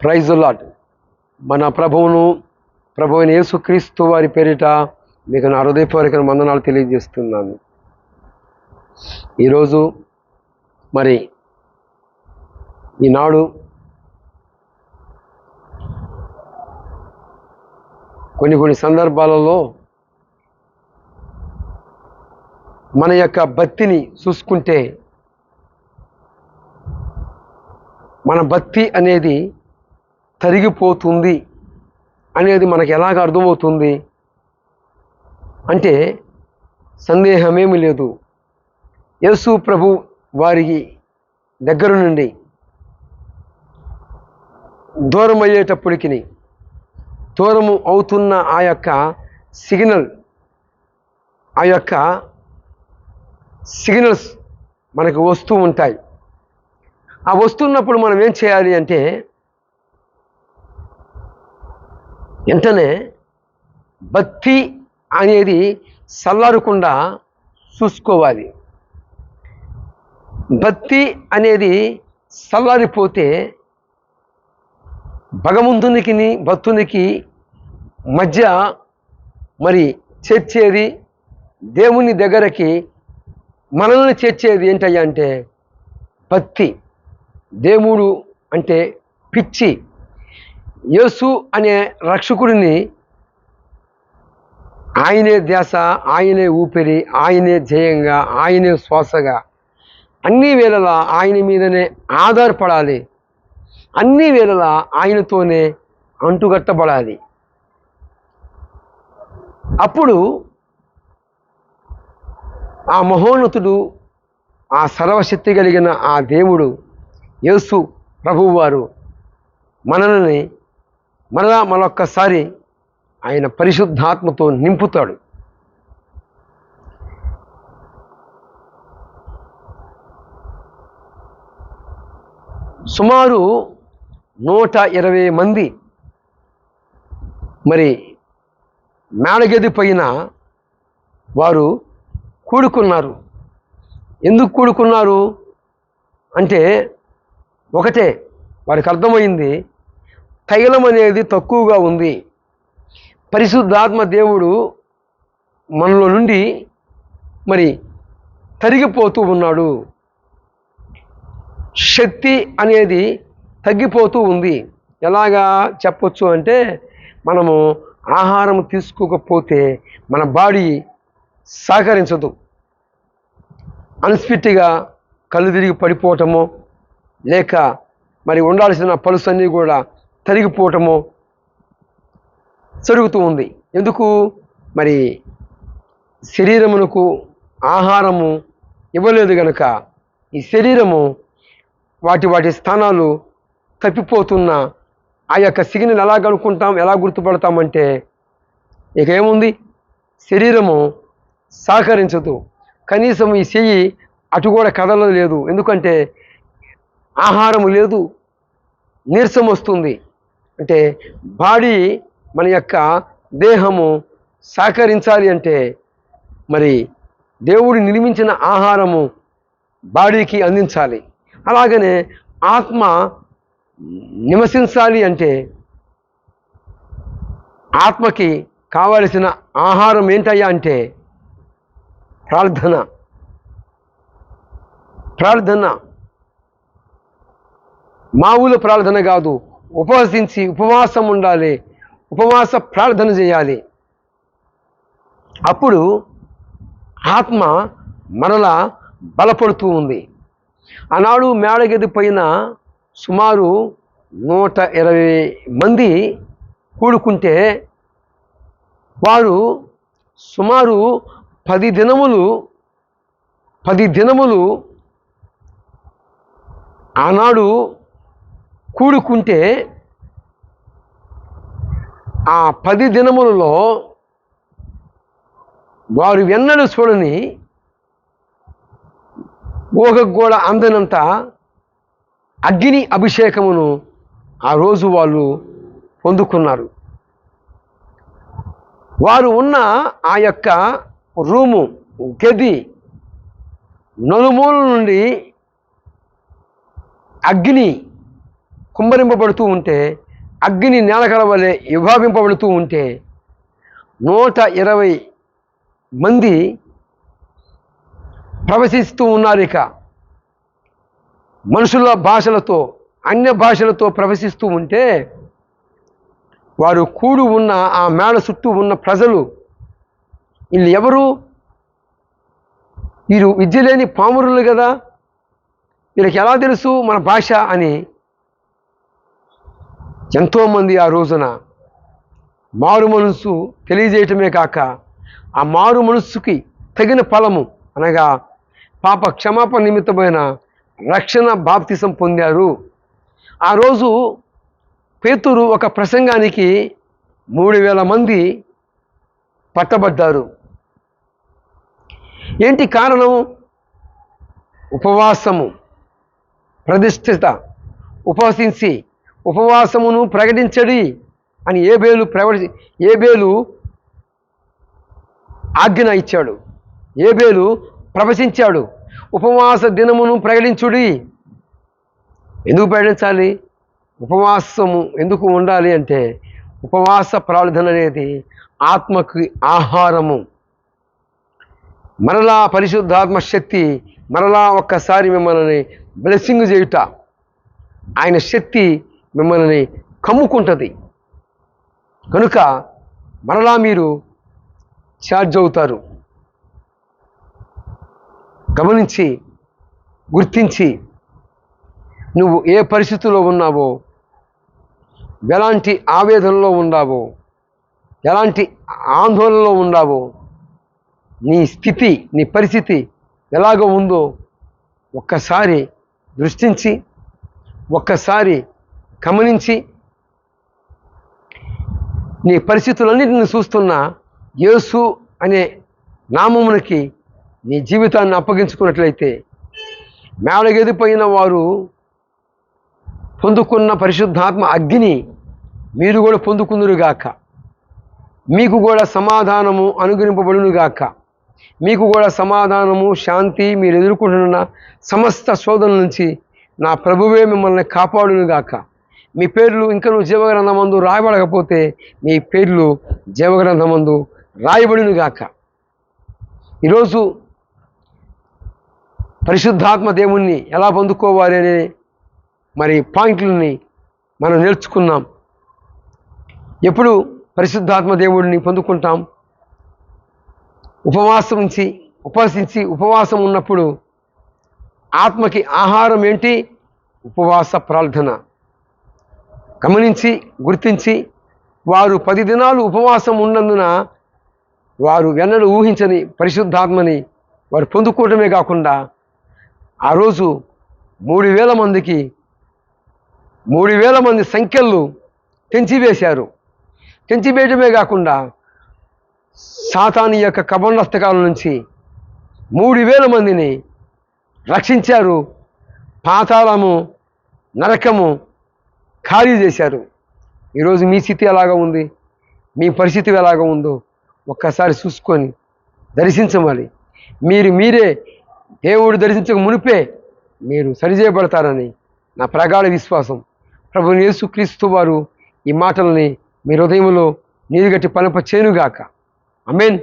Praise lot మన ప్రభువును ప్రభు అయిన యేసుక్రీస్తు వారి పేరిట మీకు నా హృదయపూర్వక వందనాలు తెలియజేస్తున్నాను. ఈరోజు మరి ఈనాడు కొన్ని కొన్ని సందర్భాలలో మన యొక్క భక్తిని చూసుకుంటే మన భక్తి అనేది తరిగిపోతుంది అనేది మనకు ఎలాగ అర్థమవుతుంది? అంటే సందేహమేమి లేదు. యేసు ప్రభు వారికి దగ్గర నుండి దూరం అయ్యేటప్పటికి దూరము అవుతున్న ఆ యొక్క సిగ్నల్ ఆ యొక్క సిగ్నల్స్ మనకు వస్తూ ఉంటాయి. ఆ వస్తున్నప్పుడు మనం ఏం చేయాలి అంటే వెంటనే భక్తి అనేది చల్లారకుండా చూసుకోవాలి. భక్తి అనేది చల్లారిపోతే భగవంతునికి భక్తునికి మధ్య మరి చేర్చేది దేవుని దగ్గరకి మనల్ని చేర్చేది ఏంటయ్యా అంటే భక్తి. దేవుడు అంటే పిచ్చి. యేసు అనే రక్షకుడిని ఆయనే ధ్యాస ఆయనే ఊపిరి ఆయనే జయంగా ఆయనే శ్వాసగా అన్ని వేళలా ఆయన మీదనే ఆధారపడాలి. అన్ని వేళలా ఆయనతోనే అంటుగట్టబడాలి అప్పుడు ఆ మహోన్నతుడు ఆ సర్వశక్తి కలిగిన ఆ దేవుడు యేసు ప్రభువారు మనల్ని మరలా మరొక్కసారి ఆయన పరిశుద్ధాత్మతో నింపుతాడు. సుమారు నూట ఇరవై మంది మరి మేడగది పైన వారు కూడుకున్నారు. ఎందుకు కూడుకున్నారు? అంటే ఒకటే వారికి అర్థమైంది తైలం అనేది తక్కువగా ఉంది. పరిశుద్ధాత్మ దేవుడు మనలో నుండి మరి తరిగిపోతూ ఉన్నాడు. శక్తి అనేది తగ్గిపోతూ ఉంది. ఎలాగా చెప్పొచ్చు అంటే మనము ఆహారం తీసుకోకపోతే మన బాడీ సహకరించదు. అన్స్ఫిట్గా కళ్ళు తిరిగి పడిపోవటము లేక మరి ఉండాల్సిన పలుసన్నీ కూడా తరిగిపోవటము జరుగుతూ ఉంది. ఎందుకు? మరి శరీరమునకు ఆహారము ఇవ్వలేదు గనుక ఈ శరీరము వాటి వాటి స్థానాలు తప్పిపోతున్న ఆ యొక్క సిగ్నల్ ఎలా కనుక్కుంటాం ఎలా గుర్తుపడతామంటే ఇక ఏముంది? శరీరము సహకరించదు. కనీసం ఈ చెయ్యి అటు కూడా కదలలేదు. ఎందుకంటే ఆహారము లేదు నీరసం వస్తుంది. అంటే బాడీ మన యొక్క దేహము సహకరించాలి అంటే మరి దేవుడు నిర్మించిన ఆహారము బాడీకి అందించాలి. అలాగనే ఆత్మ నివసించాలి అంటే ఆత్మకి కావలసిన ఆహారం ఏంటయ్యా అంటే ప్రార్థన. ప్రార్థన. మామూలు ప్రార్థన కాదు. ఉపవసించి ఉపవాసం ఉండాలి. ఉపవాస ప్రార్థన చేయాలి. అప్పుడు ఆత్మ మరలా బలపడుతూ ఉంది. ఆనాడు మేడగది పైన సుమారు నూట ఇరవై మంది కూడుకుంటే వారు సుమారు పది దినములు పది దినములు ఆనాడు కూడుకుంటే ఆ పది దినములలో వారు వెన్నడు చూడని ఊహకు కూడా అందనంత అగ్ని అభిషేకమును ఆ రోజు వాళ్ళు పొందుకున్నారు. వారు ఉన్న ఆ యొక్క రూము గది నలుమూల నుండి అగ్ని కుమ్మరింపబడుతూ ఉంటే అగ్ని నేలకల వలె విభావింపబడుతూ ఉంటే నూట ఇరవై మంది ప్రవశిస్తూ ఉన్నారు ఇక. మనుషుల భాషలతో అన్య భాషలతో ప్రవశిస్తూ ఉంటే వారు కూడు ఉన్న ఆ మేడ చుట్టూ ఉన్న ప్రజలు వీళ్ళు ఎవరు? వీరు విద్య లేని పామురులు కదా. వీళ్ళకి ఎలా తెలుసు మన భాష అని ఎంతోమంది ఆ రోజున మారు మనస్సు తెలియజేయటమే కాక ఆ మారు మనస్సుకి తగిన ఫలము అనగా పాప క్షమాపణ నిమిత్తమైన రక్షణ బాప్తిసం పొందారు. ఆ రోజు పేతురు ఒక ప్రసంగానికి మూడు వేల మంది పట్టబడ్డారు. ఏంటి కారణం? ఉపవాసము ప్రతిష్ఠిత ఉపవసించి ఉపవాసమును ప్రకటించడి అని ఏబేలు ప్రకటి ఏబేలు ఆజ్ఞ ఇచ్చాడు. ఏబేలు ప్రవచించాడు. ఉపవాస దినమును ప్రకటించుడి. ఎందుకు ప్రకటించాలి? ఉపవాసము ఎందుకు ఉండాలి అంటే ఉపవాస ప్రార్థన అనేది ఆత్మకి ఆహారము. మరలా పరిశుద్ధాత్మ శక్తి మరలా ఒక్కసారి మిమ్మల్ని బ్లెస్సింగ్ చేయుట. ఆయన శక్తి మిమ్మల్ని కమ్ముకుంటుంది. కనుక మరలా మీరు ఛార్జ్ అవుతారు. గమనించి గుర్తించి నువ్వు ఏ పరిస్థితిలో ఉన్నావో ఎలాంటి ఆవేదనలో ఉన్నావో ఎలాంటి ఆందోళనలో ఉన్నావో నీ స్థితి నీ పరిస్థితి ఎలాగ ఉందో ఒక్కసారి దృష్టించి ఒక్కసారి గమనించి నీ పరిస్థితులన్నింటిని చూస్తున్న యేసు అనే నామమునకి నీ జీవితాన్ని అప్పగించుకున్నట్లయితే మేడగెదిపోయిన వారు పొందుకున్న పరిశుద్ధాత్మ అగ్ని మీరు కూడా పొందుకుందురుగాక మీకు కూడా సమాధానము అనుగ్రహింపబడునుగాక. మీకు కూడా సమాధానము శాంతి మీరు ఎదుర్కొంటున్న సమస్త శోధన నుంచి నా ప్రభువే మిమ్మల్ని కాపాడునుగాక. మీ పేర్లు ఇంకా నువ్వు జీవగ్రంథమందు రాయబడకపోతే మీ పేర్లు జీవగ్రంథమందు రాయబడినగాక. ఈరోజు పరిశుద్ధాత్మ దేవుణ్ణి ఎలా పొందుకోవాలి అనే మరి పాయింట్లని మనం నేర్చుకున్నాం. ఎప్పుడు పరిశుద్ధాత్మ దేవుడిని పొందుకుంటాం? ఉపవాసం నుంచి ఉపవసించి ఉపవాసం ఉన్నప్పుడు ఆత్మకి ఆహారం ఏంటి? ఉపవాస ప్రార్థన. గమనించి గుర్తించి వారు పది దినాలు ఉపవాసం ఉన్నందున వారు వెన్నడు ఊహించని పరిశుద్ధాత్మని వారు పొందుకోవటమే కాకుండా ఆ రోజు మూడు వేల మందికి మూడు వేల మంది సంఖ్యలు తెంచివేశారు. తెంచివేయటమే కాకుండా సాతాని యొక్క కబండస్తకాల నుంచి మూడు వేల మందిని రక్షించారు. పాతాళము నరకము ఖాళీ చేశారు. ఈరోజు మీ స్థితి ఎలాగా ఉంది? మీ పరిస్థితి ఎలాగా ఉందో ఒక్కసారి చూసుకొని దర్శించమని. మీరు మీరే దేవుడు దర్శించక మునిపే మీరు సరిచేయబడతారని నా ప్రగాఢ విశ్వాసం. ప్రభు యేసుక్రీస్తు వారు ఈ మాటలని మీ హృదయంలో నీరుగట్టి పనప చేనుగాక. అమేన్